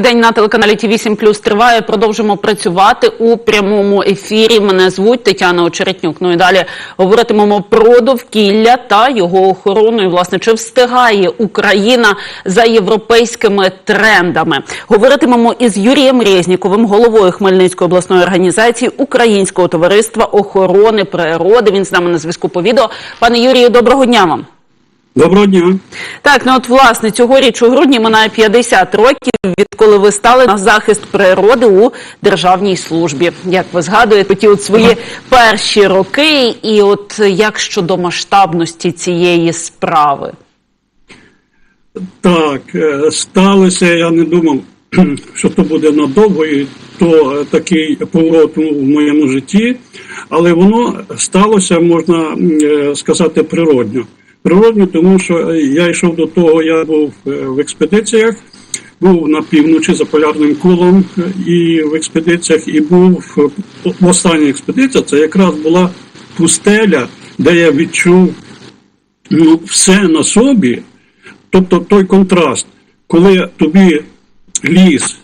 День на телеканалі Ті 8 Плюс триває. Продовжимо працювати у прямому ефірі. Мене звуть Тетяна Очеретнюк. Ну і далі говоритимемо про довкілля та його охорону. І, власне, чи встигає Україна за європейськими трендами? Говоритимемо із Юрієм Резніковим, головою Хмельницької обласної організації Українського товариства охорони природи. Він з нами на зв'язку по відео. Пане Юрію, доброго дня вам. Доброго дня. Так, ну от власне цьогоріч у грудні минає 50 років, відколи ви стали на захист природи у державній службі. Як ви згадуєте, ті от свої перші роки, і от як щодо масштабності цієї справи? Так, е, сталося, я не думав, що то буде надовго, і то е, такий поворот у моєму житті, але воно сталося, можна е, сказати, природньо. Природньо, тому що е, я йшов до того, я був е, в експедиціях, був на півночі за полярним колом е, і в експедиціях, і був в останній експедиція, це якраз була пустеля, де я відчув ну, все на собі. Тобто той контраст, коли тобі ліс,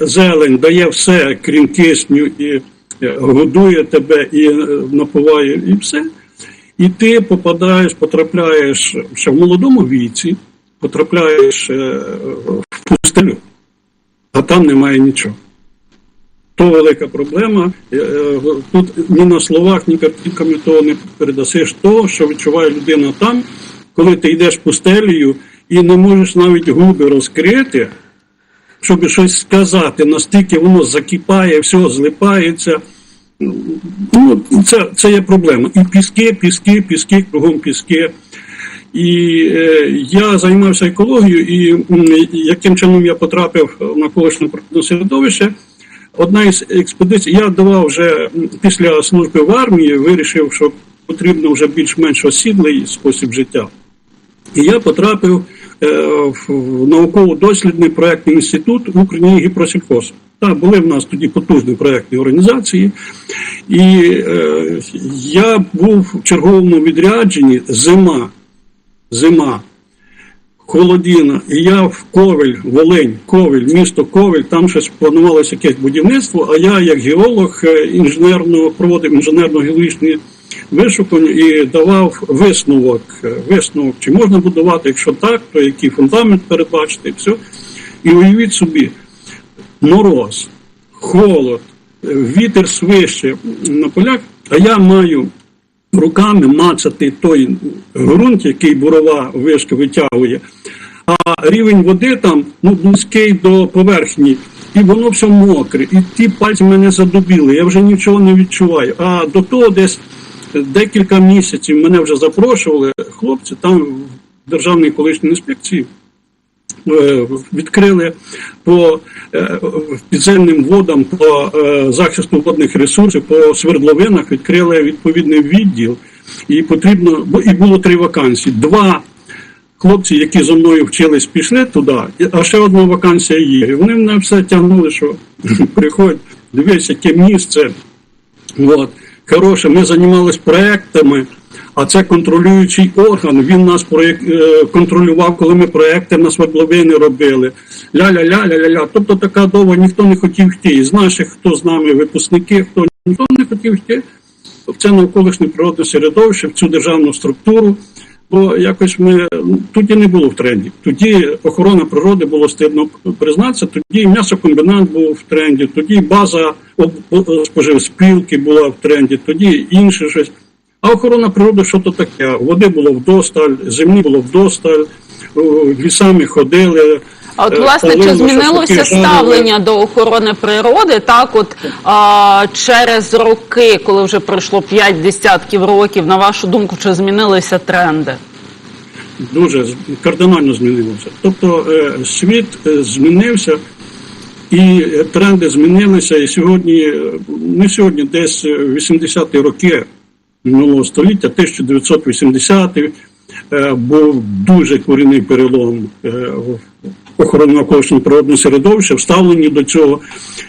зелень дає все, крім кисню, і годує тебе, і напуває, і все. І ти попадаєш, потрапляєш ще в молодому віці, потрапляєш е, в пустелю, а там немає нічого. То велика проблема. Е, е, Тут ні на словах, ні картинками того не передасиш то, що відчуває людина там, коли ти йдеш пустелею і не можеш навіть губи розкрити, щоб щось сказати, настільки воно закипає, все злипається. Ну, це, це є проблема. І піски, піски, піски, кругом піски. І е, я займався екологією, і яким чином я потрапив в навколишнє природне середовище. Одна із експедицій, я давав вже після служби в армії, вирішив, що потрібно вже більш-менш осідлий спосіб життя. І я потрапив е, в науково-дослідний проєктний інститут Україні гіпросільхоз. Так, були в нас тоді потужні проєктні організації, і е, я був в черговому відрядженні зима. Зима. Холодіна, і я в Ковель, Волинь, Ковель, місто Ковель, там щось планувалося якесь будівництво, а я, як геолог, е, інженерно проводив інженерно-геологічні вишукування і давав висновок, е, висновок, чи можна будувати, якщо так, то який фундамент передбачити, і все. І уявіть собі, мороз, холод, вітер свище на полях, а я маю руками мацати той ґрунт, який бурова вишка витягує, а рівень води там ну, близький до поверхні, і воно все мокре, і ті пальці мене задубіли, я вже нічого не відчуваю. А до того десь декілька місяців мене вже запрошували хлопці там в Державній екологічній інспекції. Е, Відкрили по е, підземним водам, по е, захисту водних ресурсів, по свердловинах відкрили відповідний відділ, і потрібно і було три вакансії. Два хлопці, які зі мною вчились, пішли туди, а ще одна вакансія є. І вони мене все тягнули, що приходь, дивись, яке місце. От. Хороше, ми займалися проектами, а це контролюючий орган. Він нас проєк... е, контролював, коли ми проекти на свердловини робили. Ля-ля-ля-ля-ля-ля. Тобто така довго ніхто не хотів йти. Із наших, хто з нами, випускники, хто ніхто не хотів йти в це навколишнє природне середовище, в цю державну структуру. Бо якось ми ну, тоді не було в тренді. Тоді охорона природи було стидно признатися. Тоді м'ясокомбінат був в тренді, тоді база споживспілки була в тренді, тоді інше щось. А охорона природи що то таке? Води було вдосталь, землі було вдосталь, лісами ходили. А от е, власне чи змінилося ставлення до охорони природи? Так, от а, через роки, коли вже пройшло п'ять десятків років, на вашу думку, чи змінилися тренди? дуже кардинально змінилося. Тобто е, світ е, змінився, і тренди змінилися. І сьогодні, не сьогодні, десь е, 80-ті роки минулого століття, 1980-ті, е, був дуже корінний перелом е, охорони навколишнього природного середовища, вставлені до цього.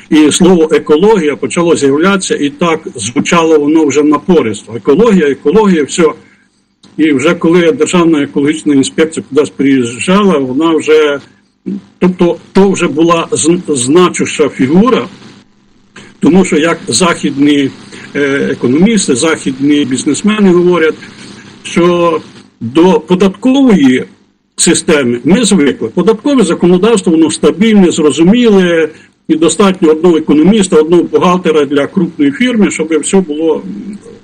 І слово екологія почало з'являтися, і так звучало воно вже напористо. Екологія, екологія, все. І вже коли Державна екологічна інспекція кудись приїжджала, вона вже Тобто, то вже була зн- значуща фігура, тому що як західні е, економісти, західні бізнесмени говорять, що до податкової системи ми звикли. Податкове законодавство воно стабільне, зрозуміле, і достатньо одного економіста, одного бухгалтера для крупної фірми, щоб все було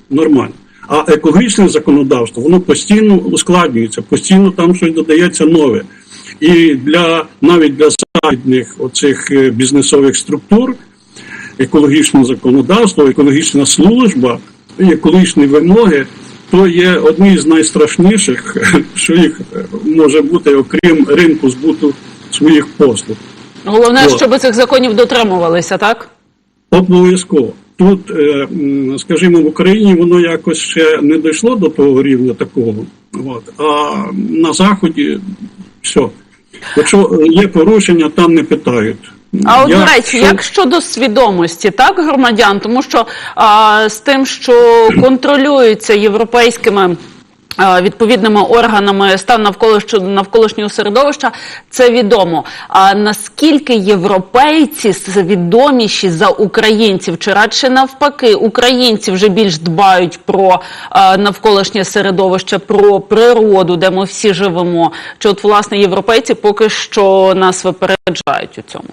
нормально. А екологічне законодавство воно постійно ускладнюється, постійно там щось додається нове. І для навіть для західних оцих е, бізнесових структур екологічне законодавство, екологічна служба екологічні вимоги то є одні з найстрашніших, що їх е, може бути, окрім ринку збуту своїх послуг. Головне, О. щоб цих законів дотримувалися, так? Обов'язково. Тут, е, скажімо, в Україні воно якось ще не дійшло до того рівня такого. От. А на Заході все. Якщо е, є порушення, там не питають. А от до речі, як щодо свідомості, так громадян, тому що а, з тим, що контролюється європейськими. а, Відповідними органами стан навколишнього навколишнього середовища це відомо. А наскільки європейці свідоміші за українців, чи радше навпаки, українці вже більш дбають про а, навколишнє середовище, про природу, де ми всі живемо? Чи от власне європейці поки що нас випереджають у цьому?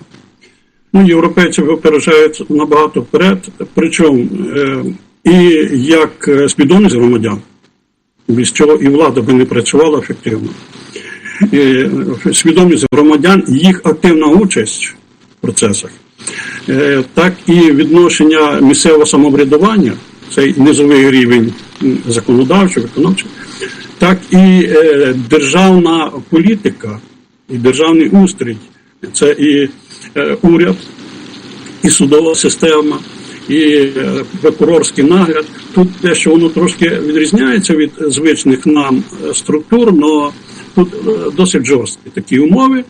Ну, європейці випереджають набагато вперед, причому е, і як е, свідомість громадян, без чого і влада би не працювала ефективно. Е, свідомість громадян, їх активна участь в процесах, е, так і відношення місцевого самоврядування, цей низовий рівень законодавчого, виконавчого, так і е, державна політика, і державний устрій, це і уряд, і судова система, і е, прокурорський нагляд. Тут дещо воно трошки відрізняється від звичних нам е, структур, але тут е, досить жорсткі такі умови,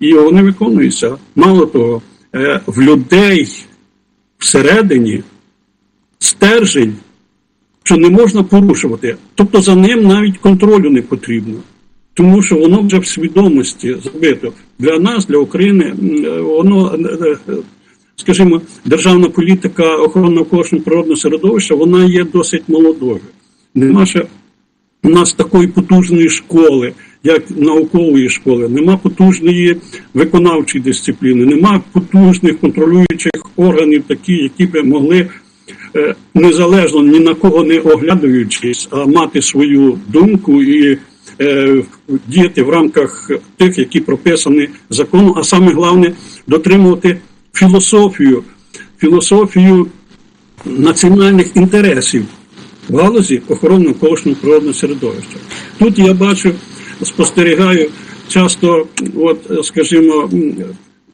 і вони виконуються. Мало того, е, в людей всередині стержень, що не можна порушувати. Тобто за ним навіть контролю не потрібно. Тому що воно вже в свідомості забито. Для нас, для України, воно, е, е, скажімо, державна політика охорони навколишнього природного середовища, вона є досить молодою. Нема ще у нас такої потужної школи, як наукової школи, нема потужної виконавчої дисципліни, нема потужних контролюючих органів, такі, які би могли е, незалежно ні на кого не оглядуючись, а мати свою думку і діяти в рамках тих, які прописані законом, а саме головне дотримувати філософію, філософію національних інтересів в галузі охорони навколишнього природного середовища. Тут я бачу, спостерігаю часто, от, скажімо,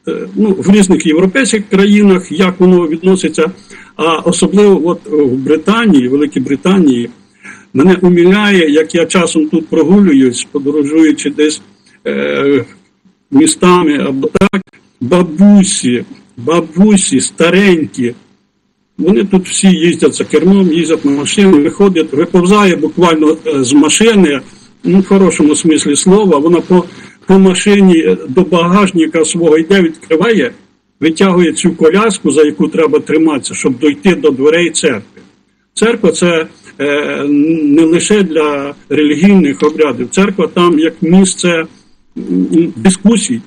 е, ну, в різних європейських країнах, як воно відноситься, а особливо от в Британії, Великій Британії, мене умиляє, як я часом тут прогулююсь, подорожуючи десь е, містами або так, бабусі, бабусі, старенькі, вони тут всі їздять за кермом, їздять на машині, виходять, виповзає буквально е, з машини, ну, в хорошому смислі слова, вона по, по машині до багажника свого йде, відкриває, витягує цю коляску, за яку треба триматися, щоб дойти до дверей церкви. Церква це е, не лише для релігійних обрядів, церква там як місце дискусій.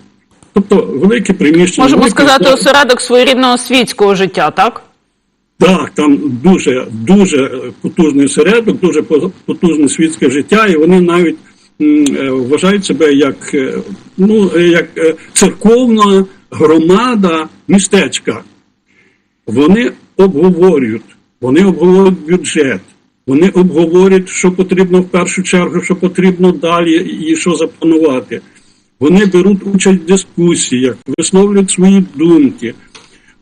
Тобто велике приміщення. Можемо велике сказати, зал. осередок своєрідного світського життя, так? Так, там дуже дуже потужний середок, дуже потужне світське життя, і вони навіть е, вважають себе як, е, ну, як церковна громада містечка. Вони обговорюють, вони обговорюють бюджет, вони обговорюють, що потрібно в першу чергу, що потрібно далі і що запланувати. Вони беруть участь в дискусіях, висловлюють свої думки.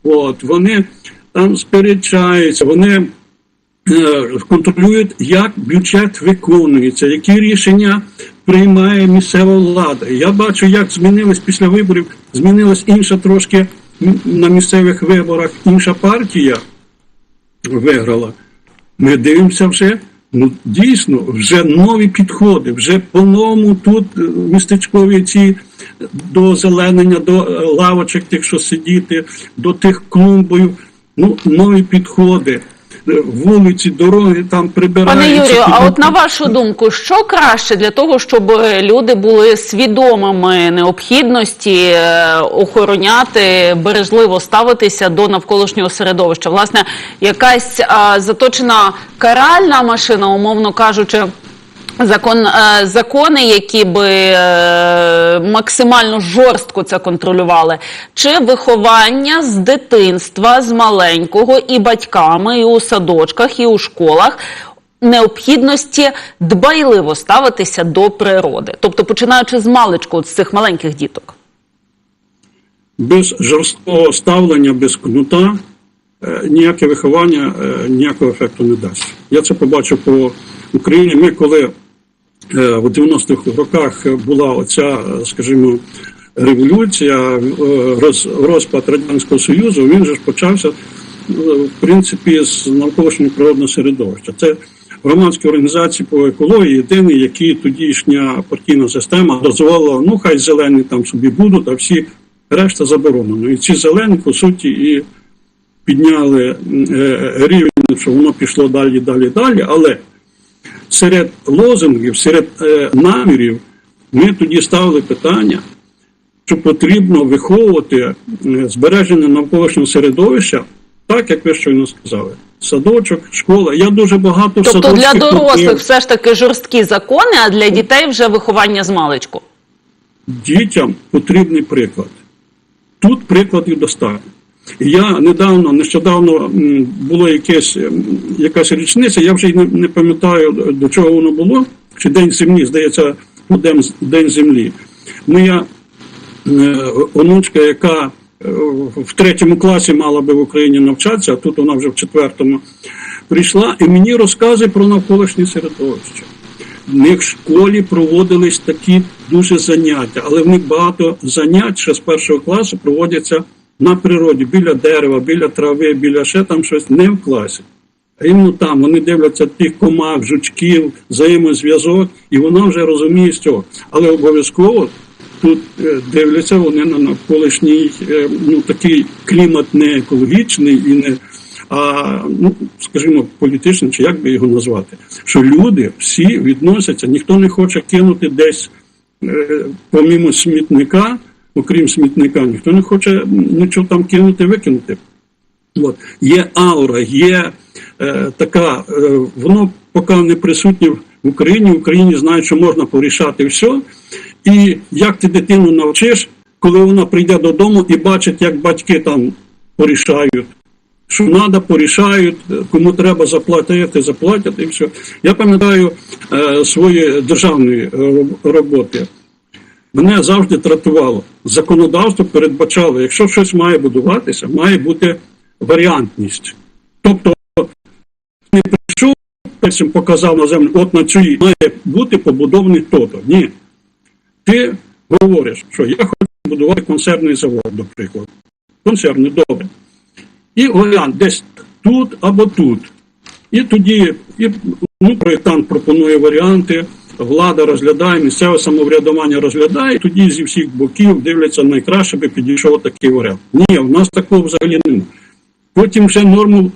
От, вони там сперечаються, вони е, контролюють, як бюджет виконується, які рішення приймає місцева влада. Я бачу, як змінилось після виборів, змінилась інша трошки на місцевих виборах, інша партія виграла. Ми дивимося вже Ну, дійсно, вже нові підходи, вже по-новому тут е, містечкові ці до зеленення, до е, лавочок, тих, що сидіти, до тих клумбою. ну, нові підходи, Е, вулиці, дороги там прибираються. Пане Юрію, а от на вашу думку, що краще для того, щоб е, люди були свідомими необхідності е, охороняти, бережливо ставитися до навколишнього середовища? Власне, якась а, заточена каральна машина, умовно кажучи. Закон, е, закони, які би е, максимально жорстко це контролювали, чи виховання з дитинства, з маленького і батьками, і у садочках, і у школах необхідності дбайливо ставитися до природи, тобто починаючи з маличку, з цих маленьких діток. без жорсткого ставлення, без кнута е, ніяке виховання ніякого ефекту не дасть. Я це побачив по Україні. Ми коли в 90-х роках була оця, е, скажімо, революція, е, роз- розпад Радянського Союзу, він же ж почався е, в принципі з навколишнього природного середовища. Це громадські організації по екології, єдині, які тодішня партійна система дозволила, ну хай зелені там собі будуть, а всі решта заборонено. І ці зелені, по суті, і підняли е, рівень, що воно пішло далі, далі, далі. Але серед лозунгів, серед е, намірів ми тоді ставили питання, що потрібно виховувати е, збереження навколишнього середовища, так як ви щойно сказали. Садочок, школа. Я дуже багато Тобто для дорослих купив. все ж таки жорсткі закони, а для дітей вже виховання з маличку. дітям потрібний приклад. Тут прикладів достатньо. Я недавно, нещодавно м, було якась річниця, я вже не, пам'ятаю, до чого воно було, чи День землі, здається, ну, День, День землі. Моя е, онучка, яка е, в третьому класі мала би в Україні навчатися, а тут вона вже в четвертому, прийшла і мені розказує про навколишнє середовище. В них в школі проводились такі дуже заняття, але в них багато занять ще з першого класу проводяться на природі, біля дерева, біля трави, біля ще там щось, не в класі. А іменно там вони дивляться тих комах, жучків, взаємозв'язок, і вона вже розуміє з цього. Але обов'язково тут е, дивляться вони на навколишній е, ну, такий клімат не екологічний і не а ну, скажімо, політичний, чи як би його назвати, що люди всі відносяться, ніхто не хоче кинути десь е, помімо смітника, окрім смітника, ніхто не хоче нічого там кинути, викинути. От. Є аура, є е, така, е, воно поки не присутнє в Україні. В Україні знають, що можна порішати все. І як ти дитину навчиш, коли вона прийде додому і бачить, як батьки там порішають, що треба, порішають, кому треба заплатити, заплатять і все. Я пам'ятаю е, свої державної е, роботи. Мене завжди тратувало. Законодавство передбачало, якщо щось має будуватися, має бути варіантність. Тобто не прийшов, показав на землю, от на цій має бути побудований то-то. Ні. Ти говориш, що я хочу будувати консервний завод, до прикладу. Консервний, добре. І варіант десь тут або тут. І тоді і, ну, проєктант пропонує варіанти, влада розглядає, місцеве самоврядування розглядає, тоді зі всіх боків дивляться найкраще би підійшов такий варіант. Ні, в нас такого взагалі немає. Потім вже норму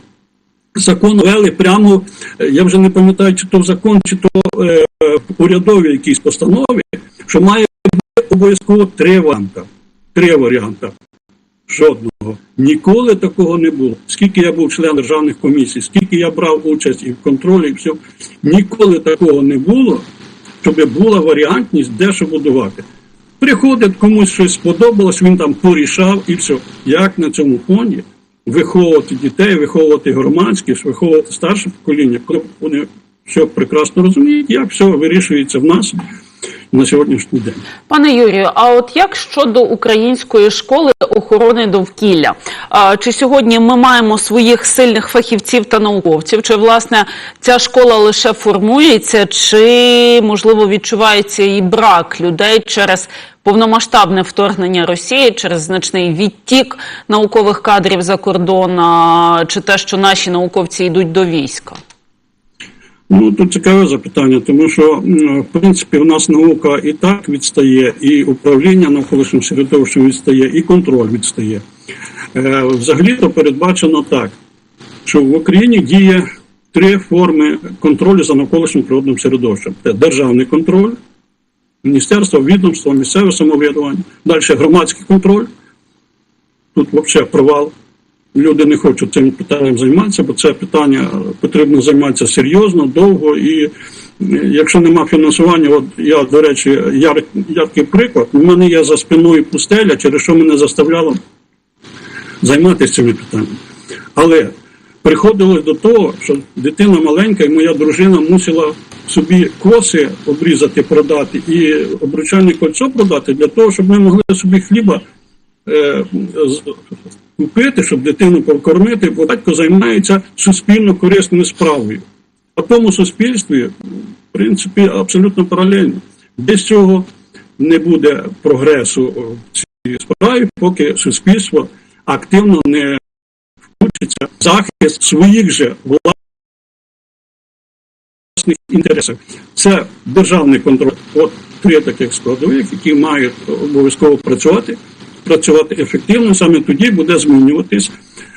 закон ввели прямо, е, я вже не пам'ятаю, чи то закон, чи то е, урядові якісь постанови, що має бути обов'язково три варіанти. Три варіанти. Жодного. Ніколи такого не було. Скільки я був член державних комісій, скільки я брав участь і в контролі, і все, ніколи такого не було, щоб була варіантність, де що будувати. Приходить комусь щось сподобалось, він там порішав і все. Як на цьому фоні виховувати дітей, виховувати громадськість, виховувати старше покоління, коли вони все прекрасно розуміють, як все вирішується в нас на сьогоднішній день. Пане Юрію, а от як щодо української школи охорони довкілля? А, чи сьогодні ми маємо своїх сильних фахівців та науковців? Чи власне ця школа лише формується, чи можливо відчувається і брак людей через повномасштабне вторгнення Росії, через значний відтік наукових кадрів за кордон, чи те, що наші науковці йдуть до війська? Ну, тут цікаве запитання, тому що в принципі в нас наука і так відстає, і управління навколишнім середовищем відстає, і контроль відстає. Е, Взагалі-то передбачено так, що в Україні діє три форми контролю за навколишнім природним середовищем: це державний контроль, міністерство, відомство, місцеве самоврядування, далі громадський контроль. Тут взагалі провал люди не хочуть цим питанням займатися, бо це питання потрібно займатися серйозно, довго. І е, якщо нема фінансування, от я, до речі, яр- яркий приклад, у мене є за спиною пустеля, через що мене заставляло займатися цими питаннями. Але приходилось до того, що дитина маленька, і моя дружина мусила собі коси обрізати, продати і обручальне кольцо продати для того, щоб ми могли собі хліба е, купити, щоб дитину покормити, бо батько займається суспільно корисною справою. А тому суспільстві, в принципі, абсолютно паралельно. Без цього не буде прогресу в цій справі, поки суспільство активно не включиться в захист своїх же власних інтересів. Це державний контроль. От три таких складових, які мають обов'язково працювати, працювати ефективно. Саме тоді буде змінюватись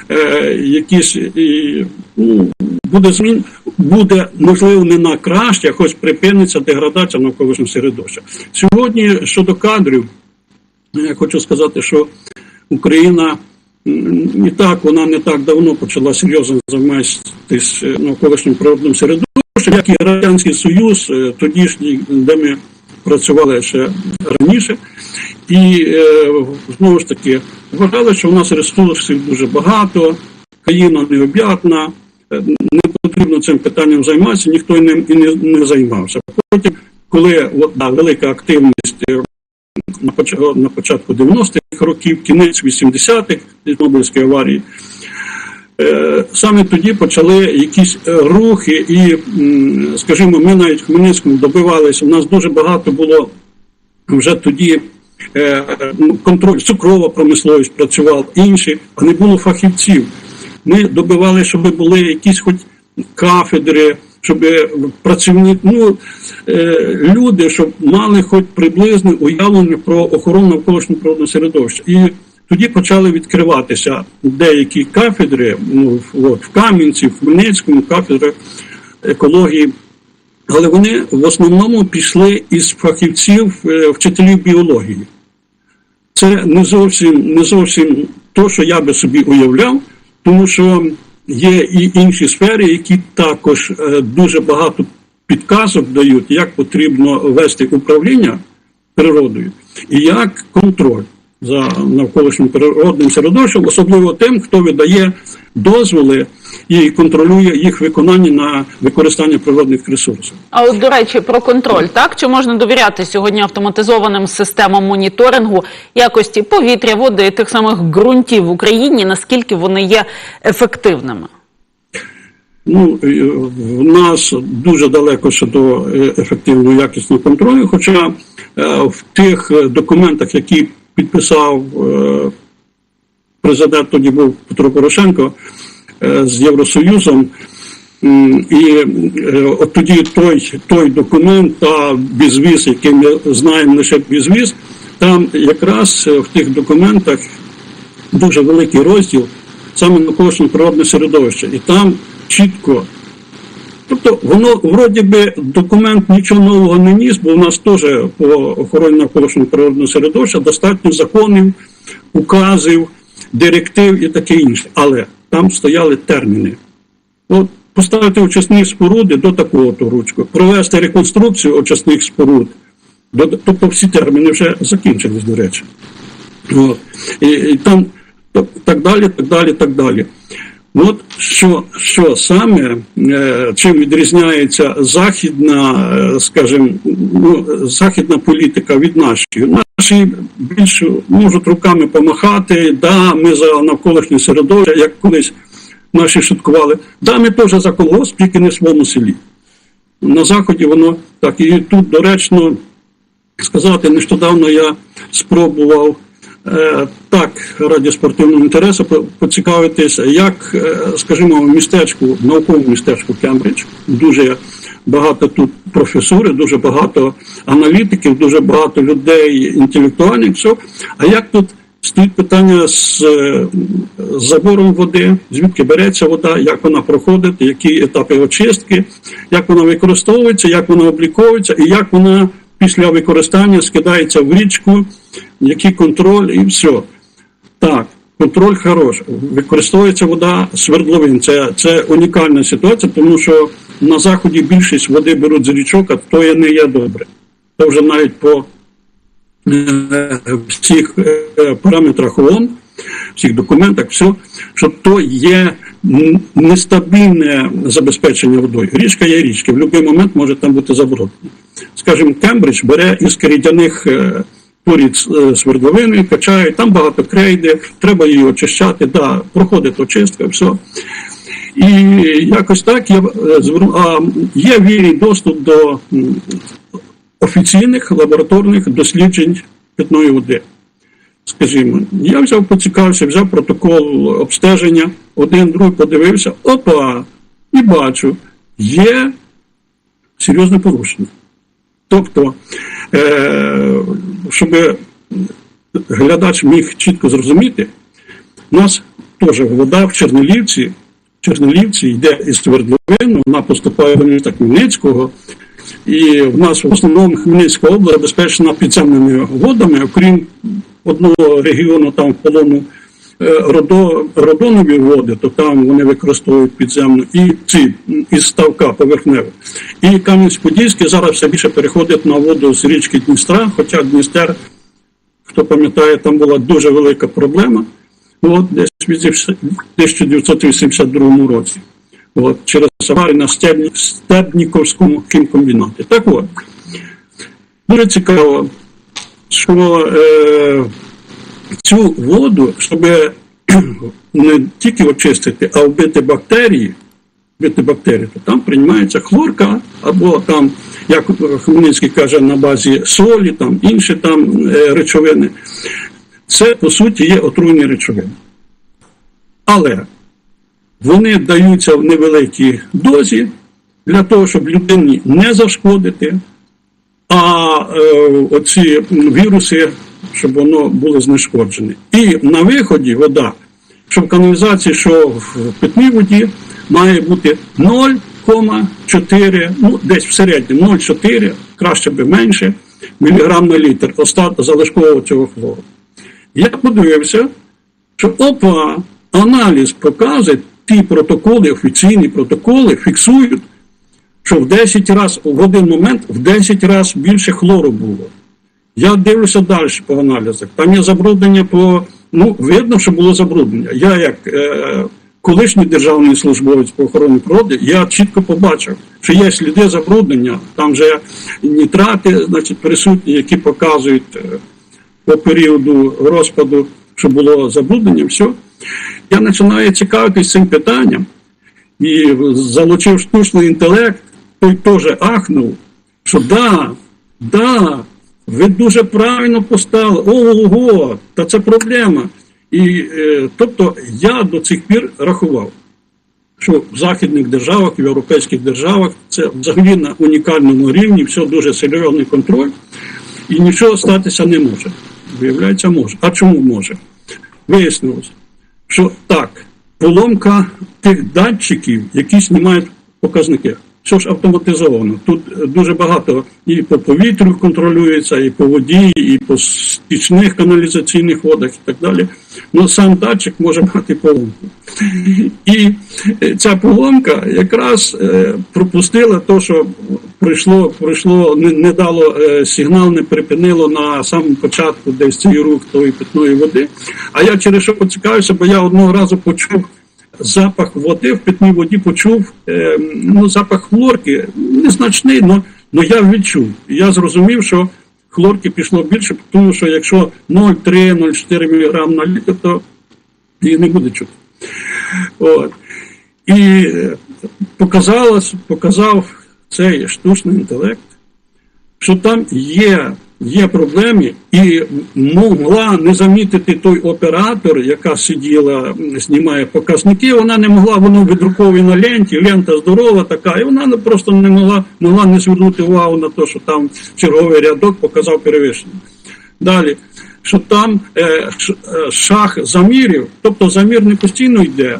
е, якісь і, ну, буде змін, буде можливо не на краще, хоч припиниться деградація навколишнього середовища. Сьогодні щодо кадрів, я хочу сказати, що Україна і так, вона не так давно почала серйозно займатися е, навколишнім природним середовищем, як і Радянський Союз, е, тодішній, де ми працювали ще раніше. І е, знову ж таки вважали, що в нас ресурсів дуже багато, країна необ'ятна, е, не потрібно цим питанням займатися, ніхто не, і не, не займався. Потім, коли от, да, велика активність е, на поч- на початку 90-х років, кінець 80-х, Чорнобильської аварії, саме тоді почали якісь рухи, і, скажімо, ми навіть в Хмельницькому добивалися. У нас дуже багато було вже тоді контроль, цукрова промисловість працювала, інші, а не було фахівців. Ми добивали, щоб були якісь хоч кафедри, щоб працівник, ну, е, люди, щоб мали хоч приблизне уявлення про охорону навколишнього природного середовища. І тоді почали відкриватися деякі кафедри, ну, от, в Кам'янці, в Хмельницькому, кафедри екології. Але вони в основному пішли із фахівців е, вчителів біології. Це не зовсім не зовсім то, що я би собі уявляв, тому що є і інші сфери, які також е, дуже багато підказок дають, як потрібно вести управління природою і як контроль за навколишнім природним середовищем, особливо тим, хто видає дозволи і контролює їх виконання на використання природних ресурсів. А от до речі, про контроль, так чи можна довіряти сьогодні автоматизованим системам моніторингу якості повітря, води тих самих ґрунтів в Україні? Наскільки вони є ефективними? Ну, е, в нас дуже далеко ще до е, ефективного якісного контролю, хоча е, в тих е, документах, які підписав е, президент, тоді був Петро Порошенко е, з Євросоюзом, і е, от тоді той, той документ та безвіз, який ми знаємо лише безвіз, там якраз в тих документах дуже великий розділ саме навколишнє природне середовище. І там чітко. Тобто воно вроді би документ нічого нового не ніс, бо в нас теж по охороні навколишнього природного середовища достатньо законів, указів, директив і таке інше. Але там стояли терміни. От поставити очисні споруди до такого ручку, провести реконструкцію очисних споруд. До, тобто всі терміни вже закінчились, до речі. От. І, і там так далі, так далі, так далі. От що, що саме, е, чим відрізняється західна, е, скажімо, ну, західна політика від нашої. Наші більш можуть руками помахати, да, ми за навколишнє середовище, як колись наші шуткували, да, ми теж за колгосп, тільки не в своєму селі. На заході воно так. І тут доречно сказати, нещодавно я спробував так раді спортивного інтересу по- поцікавитися, як, е, скажімо, в містечку, науковому містечку Кембридж, дуже багато тут професури, дуже багато аналітиків, дуже багато людей інтелектуальних. Все. А як тут стоїть питання е, з забором води, звідки береться вода, як вона проходить, які етапи очистки, як вона використовується, як вона обліковується? І як вона після використання скидається в річку, який контроль і все. Так, контроль хороший. Використовується вода свердловин. Це, це унікальна ситуація, тому що на заході більшість води беруть з річок, а то є не є добре. Це вже навіть по е, всіх е, параметрах ООН, всіх документах, все, що то є нестабільне забезпечення водою. Річка є річка, в будь-який момент може там бути забруднена. Скажімо, Кембридж бере із керідяних е, порід е, свердловини, качає, там багато крейди, треба її очищати, да, проходить очистка, все. І якось так я е, а є вільний доступ до офіційних лабораторних досліджень питної води. Скажімо, я взяв, поцікавився, взяв протокол обстеження, один, другий подивився, опа, і бачу, є серйозне порушення. Тобто, е, щоб глядач міг чітко зрозуміти, у нас теж вода в Чернелівці, в Чернелівці йде із свердловин, вона поступає до міста Хмельницького, і в нас в основному Хмельницька область забезпечена підземними водами, окрім одного регіону там в полону. родо, родонові води, то там вони використовують підземну і ці із ставка поверхневих. І Кам'янець-Подільський зараз все більше переходить на воду з річки Дністра, хоча Дністер, хто пам'ятає, там була дуже велика проблема. От десь в 1982 році. От, через аварію на Стебні- Стебніковському кімкомбінаті. Так от, дуже цікаво, що е, цю воду, щоб не тільки очистити, а вбити бактерії, вбити бактерії, то там приймається хлорка, або там, як Хмельницький каже, на базі солі, там інші там е, речовини. Це, по суті, є отруйні речовини. Але вони даються в невеликій дозі для того, щоб людині не зашкодити, а е, оці віруси, щоб воно було знешкоджене. І на виході вода, що в каналізації, що в питній воді, має бути 0,4, ну десь в середньому 0,4, краще би менше, міліграм на літр остат залишкового цього хлору. Я подивився, що опа, аналіз показує, ті протоколи, офіційні протоколи фіксують, що в 10 разів, в один момент в 10 разів більше хлору було. Я дивлюся далі по аналізах. Там є забруднення по. Ну, видно, що було забруднення. Я, як е, колишній державний службовець по охороні природи, я чітко побачив, що є сліди забруднення, там вже нітрати значить, присутні, які показують е, по періоду розпаду, що було забруднення, все. Я починаю цікавитись цим питанням і залучив штучний інтелект, той теж ахнув, що да, да, ви дуже правильно поставили, ого, та це проблема. І е, тобто я до цих пір рахував, що в західних державах, в європейських державах це взагалі на унікальному рівні, все дуже серйозний контроль, і нічого статися не може. Виявляється, може. А чому може? Вияснилось, що так, поломка тих датчиків, які знімають показники. Все ж автоматизовано. Тут е, дуже багато і по повітрю контролюється, і по воді, і по стічних каналізаційних водах, і так далі. Ну сам датчик може мати поломку. І е, ця поломка якраз е, пропустила те, що прийшло, прийшло не, не дало сигнал, не припинило на самому початку десь цей рух тої питної води. А я через що поцікавився, бо я одного разу почув запах води в питній воді почув е, ну, запах хлорки, незначний, але я відчув. Я зрозумів, що хлорки пішло більше, тому що якщо 0,3-0,4 мг на літр, то її не буде чути. От. І е, показав цей штучний інтелект, що там є є проблеми, і могла не замітити той оператор, яка сиділа, знімає показники. Вона не могла, воно відрукові на ленті, лента здорова така, і вона просто не могла, могла не звернути увагу на те, що там черговий рядок показав перевищення. Далі, що там е, е, шах замірів, тобто замір не постійно йде.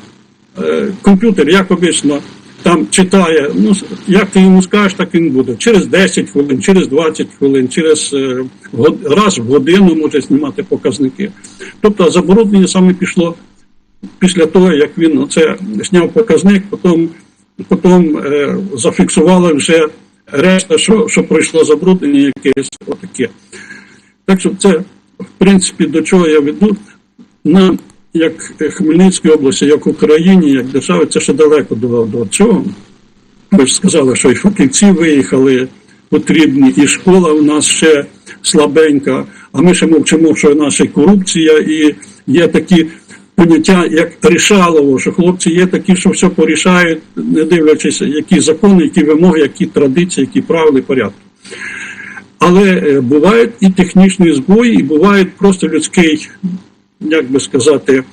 Е, комп'ютер, як обично, там читає, ну, як ти йому скажеш, так він буде. Через 10 хвилин, через 20 хвилин, через е, раз в годину може знімати показники. Тобто забруднення саме пішло після того, як він оце зняв показник, потім, потім е, зафіксували вже решта, що, що пройшло забруднення якесь отаке. Так що це, в принципі, до чого я веду. Нам, як Хмельницькій області, як Україні, як державі, це ще далеко до, до цього. Ви ж сказали, що і фахівці виїхали потрібні, і школа у нас ще слабенька, а ми ще мовчимо, що ще корупція, і є такі поняття, як рішалово, що хлопці є такі, що все порішають, не дивлячись, які закони, які вимоги, які традиції, які правила порядки. Але е, бувають і технічні збої, і бувають просто людський, як би сказати,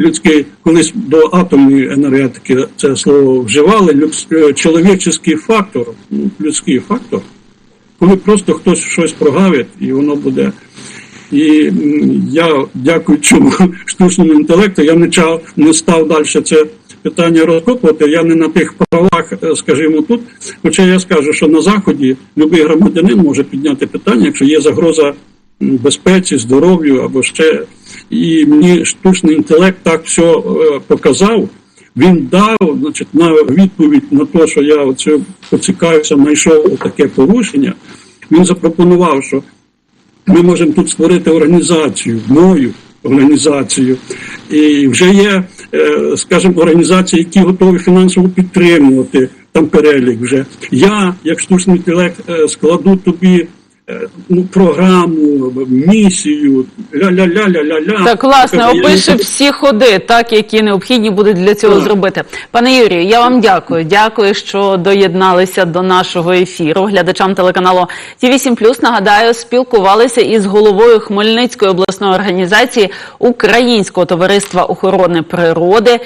людський, колись до атомної енергетики це слово вживали, людс- е, чоловічий фактор, ну, людський фактор, коли просто хтось щось прогавить, і воно буде. І я дякую цьому штучному інтелекту, я не чав, не став далі це питання розкопувати. Я не на тих правах, е, скажімо, тут. Хоча я скажу, що на заході будь-який громадянин може підняти питання, якщо є загроза безпеці, здоров'ю або ще. І мені штучний інтелект так все е, показав. Він дав значить, на відповідь на те, що я оце поцікавився, знайшов таке порушення. Він запропонував, що ми можемо тут створити організацію, мою організацію. І вже є, е, скажімо, організації, які готові фінансово підтримувати. Там перелік вже. Я, як штучний інтелект, е, складу тобі ну, програму, місію, ля-ля-ля-ля-ля-ля. Так, власне, Я опише всі ходи, так які необхідні будуть для цього Так. зробити. Пане Юрію, я вам дякую. Дякую, що доєдналися до нашого ефіру. Глядачам телеканалу Ті 8 нагадаю, спілкувалися із головою Хмельницької обласної організації Українського товариства охорони природи